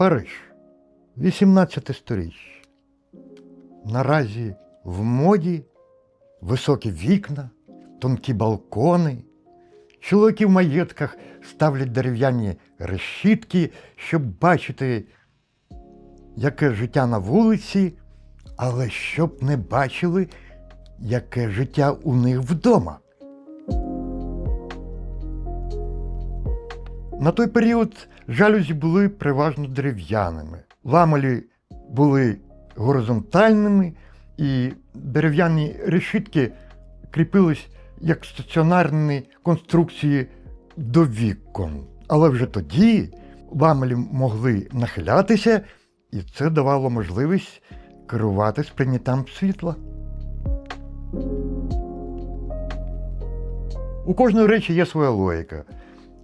Париж, 18 сторіччя. Наразі в моді високі вікна, тонкі балкони. Чоловіки в маєтках ставлять дерев'яні решітки, щоб бачити, яке життя на вулиці, але щоб не бачили, яке життя у них вдома. На той період жалюзі були переважно дерев'яними. Ламелі були горизонтальними, і дерев'яні решітки кріпились як стаціонарні конструкції до вікон. Але вже тоді ламелі могли нахилятися, і це давало можливість керувати сприйняттям світла. У кожної речі є своя логіка.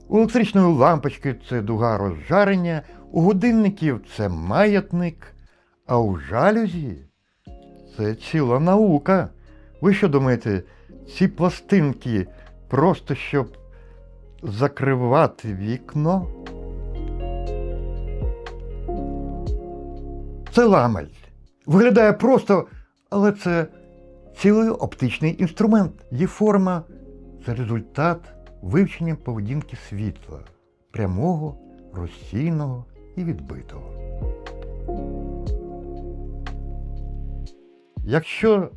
У електричної лампочки це дуга розжарення, у годинників це маятник, а у жалюзі це ціла наука. Ви що думаєте, ці пластинки просто щоб закривати вікно? Це ламель. Виглядає просто, але це цілий оптичний інструмент. Її форма це результат вивчення поведінки світла, прямого, розсійного і відбитого. Якщо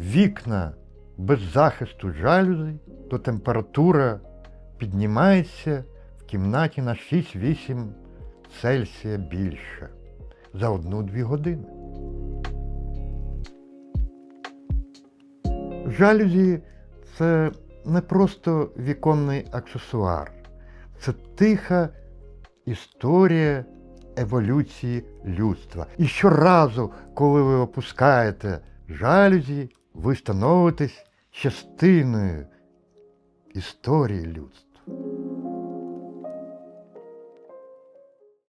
вікна без захисту жалюзи, то температура піднімається в кімнаті на 6-8 Цельсія більше за одну-дві години. Жалюзі це не просто віконний аксесуар, це тиха історія еволюції людства. І щоразу, коли ви опускаєте жалюзі, ви становитесь частиною історії людства.